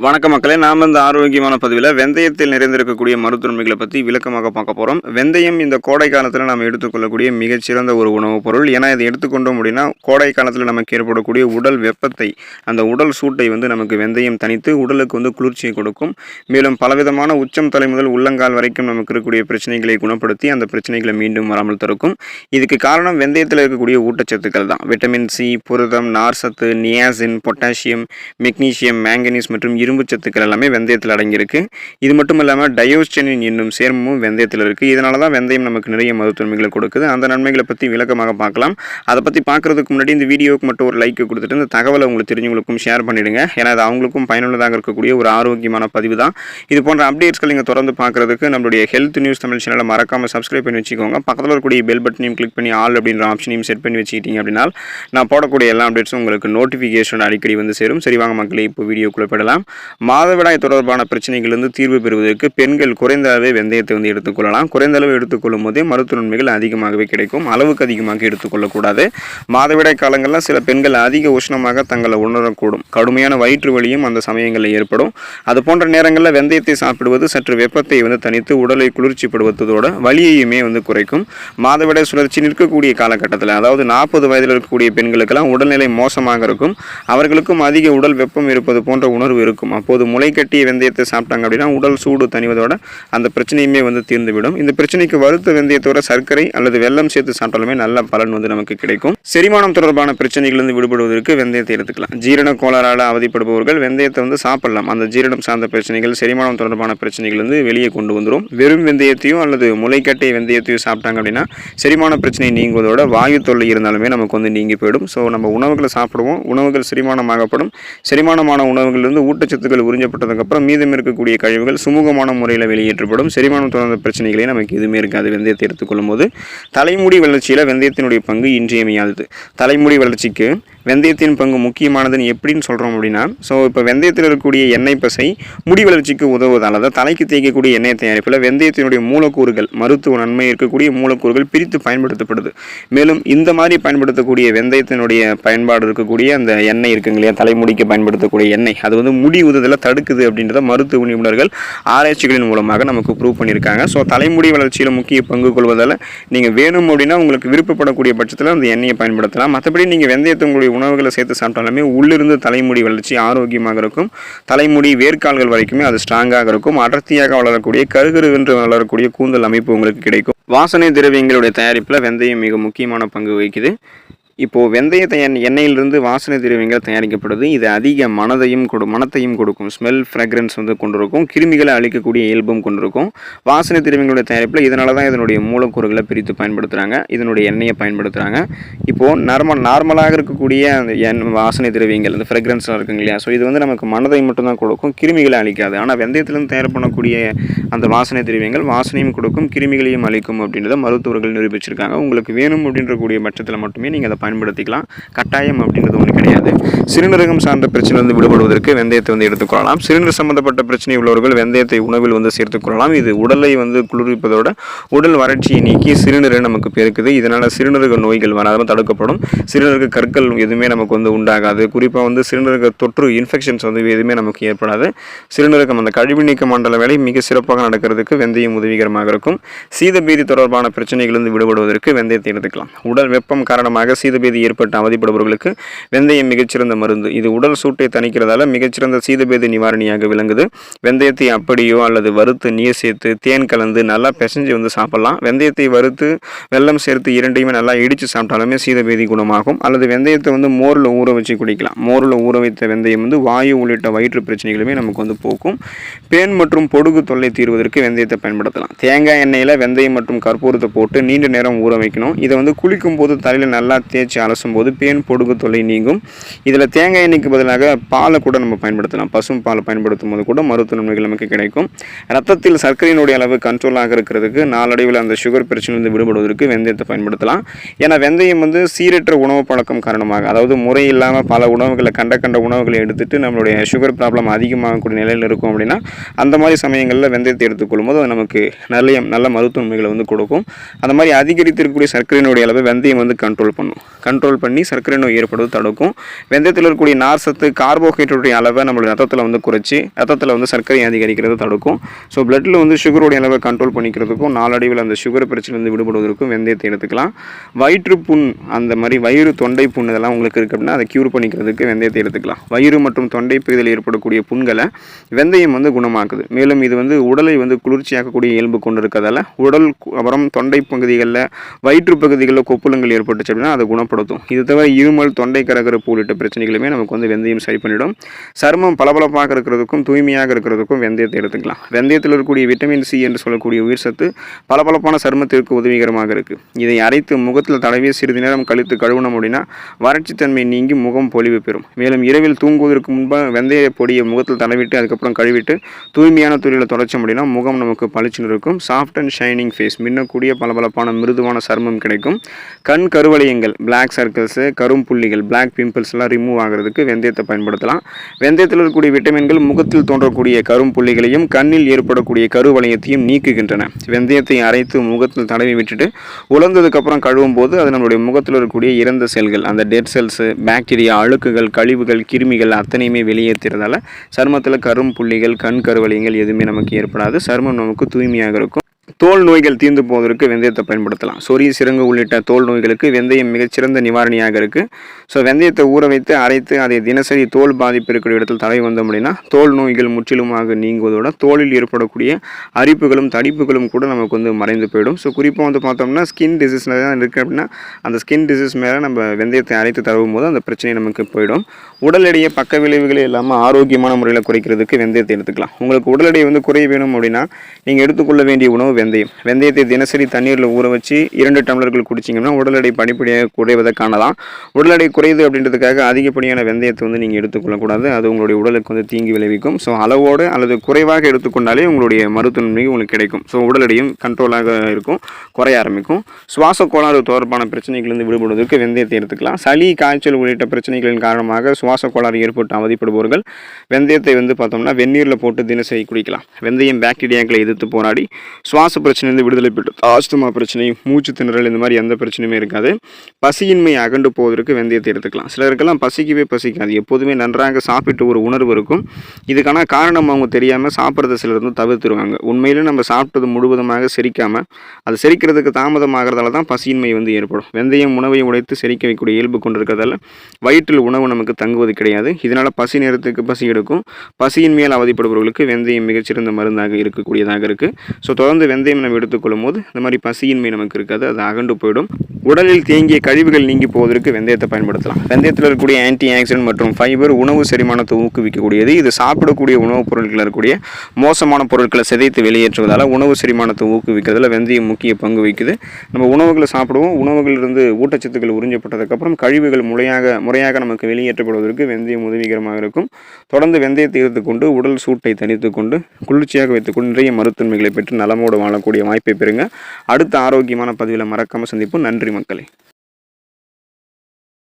வணக்க மக்களே நாம் இந்த ஆரோக்கியமான பதிவில் வெந்தயத்தில் நிறைந்திருக்கக்கூடிய மருத்துவமைகளை பற்றி விளக்கமாக பார்க்க போகிறோம் வெந்தயம் இந்த கோடை காலத்தில் நாம் எடுத்துக்கொள்ளக்கூடிய மிகச்சிறந்த ஒரு உணவுப் பொருள். ஏன்னா இதை எடுத்துக்கொண்டோம் அப்படின்னா கோடை காலத்தில் நமக்கு ஏற்படக்கூடிய உடல் வெப்பத்தை அந்த உடல் சூட்டை வந்து நமக்கு வெந்தயம் தனித்து உடலுக்கு வந்து குளிர்ச்சியை கொடுக்கும். மேலும் பலவிதமான உச்சம் தலை முதல் உள்ளங்கால் வரைக்கும் நமக்கு இருக்கக்கூடிய பிரச்சனைகளை குணப்படுத்தி அந்த பிரச்சனைகளை மீண்டும் வராமல் தடுக்கும். இதுக்கு காரணம் வெந்தயத்தில் இருக்கக்கூடிய ஊட்டச்சத்துக்கள் தான். விட்டமின் சி புரதம் நார்சத்து நியாசின் பொட்டாசியம் மெக்னீசியம் மேங்கனீஸ் மற்றும் இரும்பு சத்துக்கள் எல்லாமே வெந்தயத்தில் அடங்கியிருக்கு. இது மட்டும் இல்லாமல் டயோஸ்டனின் என்னும் சேர்மமும் வெந்தயத்தில் இருக்குது இதனால தான் வெந்தயம் நமக்கு நிறைய மருத்துவமைகளை கொடுக்குது. அந்த நன்மைகளை பற்றி விளக்கமாக பார்க்கலாம். அதை பற்றி பார்க்குறதுக்கு முன்னாடி இந்த வீடியோவுக்கு மட்டும் ஒரு லைக் கொடுத்துட்டு இந்த தகவலை உங்களுக்கு தெரிஞ்சவங்களுக்கும் ஷேர் பண்ணிவிடுங்க ஏன்னா அது அவங்களுக்கும் பயனுள்ளதாக இருக்கக்கூடிய ஒரு ஆரோக்கியமான பதிவு தான். இது போன்ற அப்டேட்ஸ்கள் நீங்கள் தொடர்ந்து பார்க்குறதுக்கு நம்மளுடைய ஹெல்த் நியூஸ் தமிழ் சேனலை மறக்காமல் சப்ஸ்கிரைப் பண்ணி வச்சுக்கோங்க. பக்கத்தில் இருக்கக்கூடிய பெல் பட்டனையும் கிளிக் பண்ணி ஆல் அப்படின்ற ஆப்ஷனையும் செட் பண்ணி வச்சுக்கிட்டீங்க அப்படின்னா நான் போடக்கூடிய எல்லா அப்டேட்ஸும் உங்களுக்கு நோட்டிஃபிகேஷன் அடிக்கடி வந்து சேரும். சரி வாங்க மக்களே இப்போ வீடியோக்குள்ளே போயிடலாம். மாதவிடாய் தொடர்பான பிரச்சனைகளிலிருந்து தீர்வு பெறுவதற்கு பெண்கள் குறைந்த அளவே வெந்தயத்தை வந்து எடுத்துக்கொள்ளலாம் குறைந்த அளவு எடுத்துக்கொள்ளும் போதே மருத்துவ நன்மைகள் அதிகமாகவே கிடைக்கும். அளவுக்கு அதிகமாக எடுத்துக்கொள்ளக்கூடாது மாதவிடாய் காலங்களில் சில பெண்கள் அதிக உஷ்ணமாக தங்களை உணரக்கூடும். கடுமையான வயிற்று வலியும் அந்த சமயங்களில் ஏற்படும். அது போன்ற நேரங்களில் வெந்தயத்தை சாப்பிடுவது சற்று வெப்பத்தை வந்து தனித்து உடலை குளிர்ச்சிப்படுத்துவதோட வலியையுமே வந்து குறைக்கும். மாதவிடாய் சுழற்சி நிற்கக்கூடிய காலகட்டத்தில் அதாவது நாற்பது வயதில் இருக்கக்கூடிய பெண்களுக்கெல்லாம் உடல்நிலை மோசமாக இருக்கும். அவர்களுக்கும் அதிக உடல் வெப்பம் இருப்பது போன்ற உணர்வு இருக்கும். அப்போது முளை கட்டிய வெந்தயத்தை சாப்பிட்டாங்க அப்படின்னா உடல் சூடு தணிவதோட அந்த பிரச்சனையுமே வந்து தீர்ந்துவிடும். இந்த பிரச்சனைக்கு வறுத்த வெந்தயத்தோட சர்க்கரை அல்லது வெல்லம் சேர்த்து சாப்பிட்டாலுமே நல்ல பலன் வந்து நமக்கு கிடைக்கும். செரிமானம் தொடர்பான பிரச்சனைகளிலிருந்து விடுபடுவதற்கு வெந்தயத்தை எடுத்துக்கலாம். ஜீரண கோளாறால் அவதிப்படுபவர்கள் வெந்தயத்தை வந்து சாப்பிடலாம். அந்த ஜீரணம் சார்ந்த பிரச்சனைகள் செரிமானம் தொடர்பான பிரச்சனைகள் வந்து வெளியே கொண்டு வந்துடும் வெறும் வெந்தயத்தையும் அல்லது முளைக்கட்டை வெந்தயத்தையும் சாப்பிட்டாங்க அப்படின்னா செரிமான பிரச்சனை நீங்குவதோட வாயு தொல்லை இருந்தாலுமே நமக்கு வந்து நீங்கி போயிடும். ஸோ நம்ம உணவுகளை சாப்பிடுவோம். உணவுகள் செரிமானமாகப்படும். செரிமானமான உணவுகளிலிருந்து ஊட்டச்சத்துக்கள் உறிஞ்சப்பட்டதுக்கப்புறம் மீதம் இருக்கக்கூடிய கழிவுகள் சுமூகமான முறையில் வெளியேற்றப்படும். செரிமானம் தொடர்ந்த பிரச்சனைகளே நமக்கு எதுவுமே இருக்காது. வெந்தயத்தை எடுத்துக்கொள்ளும் போது தலைமுடி வளர்ச்சியில் வெந்தயத்தினுடைய பங்கு இன்றியமையாதது. தலைமுடி வளர்ச்சிக்கு வெந்தயத்தின் பங்கு முக்கியமானதுன்னு எப்படின்னு சொல்கிறோம் அப்படின்னா ஸோ இப்போ வெந்தயத்தில் இருக்கக்கூடிய எண்ணெய் பசை முடி வளர்ச்சிக்கு உதவுவதால் அதாவது தலைக்கு தேய்க்கக்கூடிய எண்ணெய் தயாரிப்பில் வெந்தயத்தினுடைய மூலக்கூறுகள் மருத்துவ நன்மை இருக்கக்கூடிய மூலக்கூறுகள் பிரித்து பயன்படுத்தப்படுது. மேலும் இந்த மாதிரி பயன்படுத்தக்கூடிய வெந்தயத்தினுடைய பயன்பாடு இருக்கக்கூடிய அந்த எண்ணெய் இருக்குங்க இல்லையா தலைமுடிக்கு பயன்படுத்தக்கூடிய எண்ணெய் அது வந்து முடி உதுதலை தடுக்குது அப்படின்றத மருத்துவ நிபுணர்கள் ஆராய்ச்சிகளின் மூலமாக நமக்கு ப்ரூவ் பண்ணியிருக்காங்க. ஸோ தலைமுடி வளர்ச்சியில் முக்கிய பங்கு கொள்வதால் நீங்கள் வேணும் அப்படின்னா உங்களுக்கு விருப்பப்படக்கூடிய பட்சத்தில் அந்த எண்ணெயை பயன்படுத்தலாம். மற்றபடி நீங்கள் வெந்தயத்தை உங்களுடைய உணவுகளை சேர்த்து சாப்பிட்டாலுமே உள்ளிருந்து தலைமுடி வளர்ச்சி ஆரோக்கியமாக இருக்கும். தலைமுடி வேர்க்கால்கள் வரைக்குமே அது ஸ்ட்ராங்காக இருக்கும். அடர்த்தியாக வளரக்கூடிய கருகருவென்று வளரக்கூடிய கூந்தல் அமைப்பு உங்களுக்கு கிடைக்கும். வாசனை திரவியங்களுடைய தயாரிப்பில் வெந்தயம் மிக முக்கியமான பங்கு வகிக்குது. இப்போது வெந்தயத்தை தயார் எண்ணெயிலிருந்து வாசனை திரவியங்கள் தயாரிக்கப்படுது. இது அதிக மனதையும் கொடு மனத்தையும் கொடுக்கும். ஸ்மெல் ஃப்ராக்ரன்ஸ் வந்து கொண்டிருக்கும். கிருமிகளை அழிக்கக்கூடிய இயல்பும் கொண்டிருக்கும். வாசனை திரவியங்களுடைய தயாரிப்பில் இதனால தான் இதனுடைய மூலக்கூறுகளை பிரித்து பயன்படுத்துகிறாங்க இதனுடைய எண்ணெயை பயன்படுத்துகிறாங்க இப்போது நார்மல் நார்மலாக இருக்கக்கூடிய அந்த எண் வாசனை திரவியங்கள் அந்த ஃப்ரெக்ரன்ஸ்லாம் இருக்குங்க இல்லையா? ஸோ இது வந்து நமக்கு மனதை மட்டும்தான் கொடுக்கும். கிருமிகளை அழிக்காது. ஆனால் வெந்தயத்திலிருந்து தயார் பண்ணக்கூடிய அந்த வாசனை திரவியங்கள் வாசனையும் கொடுக்கும் கிருமிகளையும் அழிக்கும் அப்படின்றத மருத்துவர்கள் நிரூபிச்சிருக்காங்க. உங்களுக்கு வேணும் அப்படின்ற கூடிய பட்சத்தில் மட்டுமே நீங்கள் அதை பயன்படுத்திக்கலாம். கட்டாயம் அப்படின்றது ஒன்று கிடையாது. சிறுநீரகம் சார்ந்த பிரச்சனை வந்து விடுபடுவதற்கு வெந்தயத்தை வந்து எடுத்துக்கொள்ளலாம் சிறுநீர் சம்பந்தப்பட்ட பிரச்சனை உள்ளவர்கள் வெந்தயத்தை உணவில் வந்து சேர்த்துக்கொள்ளலாம் இது உடலை வந்து குளிர்விப்பதோட உடல் வறட்சியை நீக்கி சிறுநீரை நமக்கு பெருக்குது. இதனால் சிறுநீரக நோய்கள் வராமல் தடுக்கப்படும். சிறுநீரக கற்கள் எதுவுமே நமக்கு வந்து உண்டாகாது. குறிப்பாக வந்து சிறுநீரக தொற்று இன்ஃபெக்ஷன்ஸ் வந்து எதுவுமே நமக்கு ஏற்படாது. சிறுநீரகம் அந்த கழிவு நீக்க மண்டல வேலை மிக சிறப்பாக நடக்கிறதுக்கு வெந்தயம் உதவிகரமாக இருக்கும். சீத பீதி தொடர்பான பிரச்சனைகளிலிருந்து விடுபடுவதற்கு வெந்தயத்தை எடுத்துக்கலாம். உடல் வெப்பம் காரணமாக சீதபேதி ஏற்பட்ட அவதிப்படுபவர்களுக்கு வெந்தயம் மிகச்சிறந்த மருந்து. இது உடல் சூட்டை தணிக்கிறதால மிகச்சிறந்த சீதபேதி நிவாரணியாக விளங்குது. வெந்தயத்தை அப்படியோ அல்லது வறுத்து நீர் சேர்த்து தேன் கலந்து நல்லா பிசைஞ்சு வந்து சாப்பிடலாம். வெந்தயத்தை வறுத்து வெல்லம் சேர்த்து இரண்டையுமே நல்லா இடித்து சாப்பிட்டாலுமே சீதபேதி குணமாகும். அல்லது வெந்தயத்தை வந்து மோரில் ஊற வச்சு குடிக்கலாம். மோரில் ஊற வைத்த வெந்தயம் வந்து வாயு உள்ளிட்ட வயிற்று பிரச்சனைகளுமே நமக்கு வந்து போக்கும். பேன் மற்றும் பொடுகு தொல்லை தீர்வதற்கு வெந்தயத்தை பயன்படுத்தலாம். தேங்காய் எண்ணெயில் வெந்தயம் மற்றும் கற்பூரத்தை போட்டு நீண்ட நேரம் ஊற வைக்கணும். இதை வந்து குளிக்கும் போது தலையில் நல்லா தேய்ச்சி அலசும் போது பேன் பொடுகு தொலை நீங்கும். இதில் தேங்காய் எண்ணெய்க்கு பதிலாக பாலை கூட நம்ம பயன்படுத்தலாம். பசும் பாலை பயன்படுத்தும் போது கூட மருத்துவ நன்மைகள் நமக்கு கிடைக்கும். ரத்தத்தில் சர்க்கரையினுடைய அளவு கண்ட்ரோலாக இருக்கிறதுக்கு நாளடைவில் அந்த சுகர் பிரச்சனையிலிருந்து விடுபடுவதற்கு வெந்தயத்தை பயன்படுத்தலாம். ஏன்னா வெந்தயம் வந்து சீரற்ற உணவு பழக்கம் காரணமாக அதாவது முறை இல்லாமல் பல உணவுகளை கண்ட கண்ட உணவுகளை எடுத்துட்டு நம்மளுடைய சுகர் ப்ராப்ளம் அதிகமாகக்கூடிய நிலையில் இருக்கும் அப்படின்னா அந்த மாதிரி சமயங்களில் வெந்தயத்தை எடுத்துக்கொள்ளும் போது அது நமக்கு நல்ல நல்ல மருத்துவ நன்மைகளை வந்து கொடுக்கும். அந்த மாதிரி அதிகரித்திருக்கக்கூடிய சர்க்கரையினுடைய அளவை வெந்தயம் வந்து கண்ட்ரோல் பண்ணும். கண்ட்ரோல் பண்ணி சர்க்கரை நோய் ஏற்படுவது தடுக்கும். வெந்தயத்தில் இருக்கக்கூடிய நார் சத்து கார்போஹைட்ரேட்டுடைய அளவை நம்மளுடைய ரத்தத்தில் வந்து குறைச்சி ரத்தத்தில் வந்து சர்க்கரை அதிகரிக்கிறது தடுக்கும். ஸோ பிளட்டில் வந்து சுகருடைய அளவை கண்ட்ரோல் பண்ணிக்கிறதுக்கும் நாளடைவில் அந்த சுகர் பிரச்சனையிலிருந்து விடுபடுவதற்கும் வெந்தயத்தை எடுத்துக்கலாம். வயிற்று புண் அந்த மாதிரி வயிறு தொண்டை புண் இதெல்லாம் உங்களுக்கு இருக்குது அப்படின்னா அதை க்யூர் பண்ணிக்கிறதுக்கு வெந்தயத்தை எடுத்துக்கலாம். வயிறு மற்றும் தொண்டை பகுதியில் ஏற்படக்கூடிய புண்களை வெந்தயம் வந்து குணமாக்குது. மேலும் இது வந்து உடலை வந்து குளிர்ச்சியாக்கக்கூடிய இயல்பு கொண்டு இருக்கிறதால உடல் அப்புறம் தொண்டை பகுதிகளில் வயிற்று பகுதிகளில் கொப்புளங்கள் ஏற்பட்டுச்சு அப்படின்னா அதை குணப்படுத்தும் இது தவிர இருமல் தொண்டை கரகரப்பு உள்ளிட்ட பிரச்சனைகளுமே நமக்கு வந்து வெந்தயம் சரி பண்ணிடும். சருமம் பளபளப்பாக இருக்கிறதுக்கும் தூய்மையாக இருக்கிறதுக்கும் வெந்தயத்தை எடுத்துக்கலாம். வெந்தயத்தில் இருக்கக்கூடிய விட்டமின் சி என்று சொல்லக்கூடிய உயிர் சத்து பளபளப்பான சருமத்திற்கு உதவிகரமாக இருக்குது இதை அரைத்து முகத்தில் தடவி சிறிது நேரம் கழித்து கழுவணும் அப்படின்னா வறட்சித்தன்மை நீங்கி முகம் பொலிவு பெறும். மேலும் இரவில் தூங்குவதற்கு முன்பாக வெந்தய பொடியை முகத்தில் தடவிட்டு அதுக்கப்புறம் கழுவிட்டு தூய்மையான துறையில் தொடச்சோம் அப்படின்னா முகம் நமக்கு பளிச்சுன்னு இருக்கும். சாஃப்ட் அண்ட் ஷைனிங் ஃபேஸ் மின்னக்கூடிய பளபளப்பான மிருதுவான சருமம் கிடைக்கும். கண் கருவளையங்கள் பிளாக் சர்க்கிள்ஸு கரும்புள்ளிகள் பிளாக் பிம்பிள்ஸ்லாம் ரிமூவ் ஆகிறதுக்கு வெந்தயத்தை பயன்படுத்தலாம். வெந்தயத்தில் இருக்கக்கூடிய விட்டமின்கள் முகத்தில் தோன்றக்கூடிய கரும்புள்ளிகளையும் கண்ணில் ஏற்படக்கூடிய கருவளையத்தையும் நீக்குகின்றன. வெந்தயத்தை அரைத்து முகத்தில் தடவி விட்டுட்டு உலர்ந்ததுக்கப்புறம் கழுவும் போது அது நம்மளுடைய முகத்தில் இருக்கக்கூடிய இறந்த செல்கள் அந்த டெட் செல்ஸு பாக்டீரியா அழுக்குகள் கழிவுகள் கிருமிகள் அத்தனையுமே வெளியேற்றுறதால சருமத்தில் கரும்புள்ளிகள் கண் கருவளையங்கள் எதுவுமே நமக்கு ஏற்படாது. சருமம் நமக்கு தூய்மையாக இருக்கும். தோல் நோய்கள் தீர்ந்து போவதற்கு வெந்தயத்தை பயன்படுத்தலாம். சொரிய சிறங்கு உள்ளிட்ட தோல் நோய்களுக்கு வெந்தயம் மிகச்சிறந்த நிவாரணியாக இருக்குது ஸோ வெந்தயத்தை ஊற வைத்து அரைத்து அதை தினசரி தோல் பாதிப்பு இருக்கிற இடத்தில் தலை வந்தோம் அப்படின்னா தோல் நோய்கள் முற்றிலுமாக நீங்குவதோட தோலில் ஏற்படக்கூடிய அரிப்புகளும் தடிப்புகளும் கூட நமக்கு வந்து மறைந்து போயிடும். ஸோ குறிப்பாக வந்து பார்த்தோம்னா ஸ்கின் டிசீஸ் தான் இருக்குது அப்படின்னா அந்த ஸ்கின் டிசீஸ் மேலே நம்ம வெந்தயத்தை அரைத்து தடவும் போது அந்த பிரச்சனை நமக்கு போயிடும். உடல் எடையை பக்க விளைவுகளே இல்லாமல் ஆரோக்கியமான முறையில் குறைக்கிறதுக்கு வெந்தயத்தை எடுத்துக்கலாம். உங்களுக்கு உடல் எடை வந்து குறைய வேணும் அப்படின்னா நீங்கள் எடுத்துக்கொள்ள வேண்டிய உணவு வெந்தயம். வெந்தயத்தை தினசரி தண்ணீரில் ஊற வச்சு இரண்டு டம்ளர்கள் குடிச்சிங்கன்னா உடல் எடை படிப்படியாக குறைவதை காணலாம். உடல் எடை குறையுது அப்படின்றதுக்காக அதிகப்படியான வெந்தயத்தை வந்து நீங்கள் எடுத்துக்கொள்ளக்கூடாது அது உங்களுடைய உடலுக்கு வந்து தீங்கு விளைவிக்கும். ஸோ அளவோடு அல்லது குறைவாக எடுத்துக்கொண்டாலே உங்களுடைய மருத்துவன்மை உங்களுக்கு கிடைக்கும். ஸோ உடல் எடையும் கண்ட்ரோலாக இருக்கும் குறைய ஆரம்பிக்கும். சுவாச கோளாறு தொடர்பான பிரச்சனைகளிலிருந்து விடுபடுவதற்கு வெந்தயத்தை எடுத்துக்கலாம். சளி காய்ச்சல் உள்ளிட்ட பிரச்சனைகளின் காரணமாக சுவாச கோளாறு ஏற்பட்டு அவதிப்படுபவர்கள் வெந்தயத்தை வந்து பார்த்தோம்னா வெந்நீரில் போட்டு தினசரி குடிக்கலாம். வெந்தயம் பாக்டீரியாக்களை எதிர்த்து போராடி சுவாச பிரச்சனையிலிருந்து விடுதலை பெற்று ஆஸ்துமா பிரச்சனை மூச்சு திணறல் இந்த மாதிரி எந்த பிரச்சனையுமே இருக்காது. பசியின்மை அகண்டு போவதற்கு வெந்தயத்தை எடுத்துக்கலாம். சிலருக்கெல்லாம் பசிக்கவே பசிக்காது. எப்போதுமே நன்றாக சாப்பிட்டு ஒரு உணர்வு இருக்கும். இதுக்கான காரணம் அவங்க தெரியாமல் சாப்பிட்றத சிலர் வந்து தவிர்த்துருவாங்க. உண்மையிலே நம்ம சாப்பிட்டது முழுவதுமாக செரிக்காமல் அது செரிக்கிறதுக்கு தாமதமாகிறதால தான் பசியின்மை வந்து ஏற்படும். வெந்தயம் உணவை உடைத்து செரிக்க வைக்கக்கூடிய இயல்பு கொண்டிருக்கிறதால வயிற்றில் உணவு நமக்கு தங்குவது கிடையாது. இதனால் பசி நேரத்துக்கு பசி எடுக்கும். பசியின் மேல் அவதிப்படுபவர்களுக்கு வெந்தயம் மிகச்சிறந்த மருந்தாக இருக்கக்கூடியதாக இருக்குது ஸோ தொடர்ந்து வெந்தயம் நம்ம எடுத்துக்கொள்ளும் போது இந்த மாதிரி பசியின்மை நமக்கு இருக்காது அது அகண்டு போயிடும். உடலில் தேங்கிய கழிவுகள் நீங்கி போவதற்கு வெந்தயத்தை பயன்படுத்தலாம். வெந்தயத்தில் இருக்கக்கூடிய ஆன்டி ஆக்சிடென்ட் மற்றும் ஃபைபர் உணவு செரிமானத்தை ஊக்குவிக்கக்கூடியது. இது சாப்பிடக்கூடிய உணவுப் பொருட்களில் இருக்கக்கூடிய மோசமான பொருட்களை சிதைத்து வெளியேற்றுவதால் உணவு செரிமானத்தை ஊக்குவிக்கிறதுல வெந்தயம் முக்கிய பங்கு வகிக்குது. நம்ம உணவுகளை சாப்பிடுவோம். உணவுகளிலிருந்து ஊட்டச்சத்துக்கள் உறிஞ்சப்பட்டதுக்கப்புறம் கழிவுகள் முறையாக முறையாக நமக்கு வெளியேற்றப்படுவதற்கு வெந்தயம் உதவிகரமாக இருக்கும். தொடர்ந்து வெந்தயத்தை எடுத்துக்கொண்டு உடல் சூட்டை தணித்துக் கொண்டு குளிர்ச்சியாக வைத்துக்கொண்டு நிறைய மருத்துவமைகளை பெற்று நலமோடு வாழக்கூடிய வாய்ப்பை பெறுங்க. அடுத்த ஆரோக்கியமான பதிவில் மறக்காமல் சந்திப்போம். நன்றி மக்களே.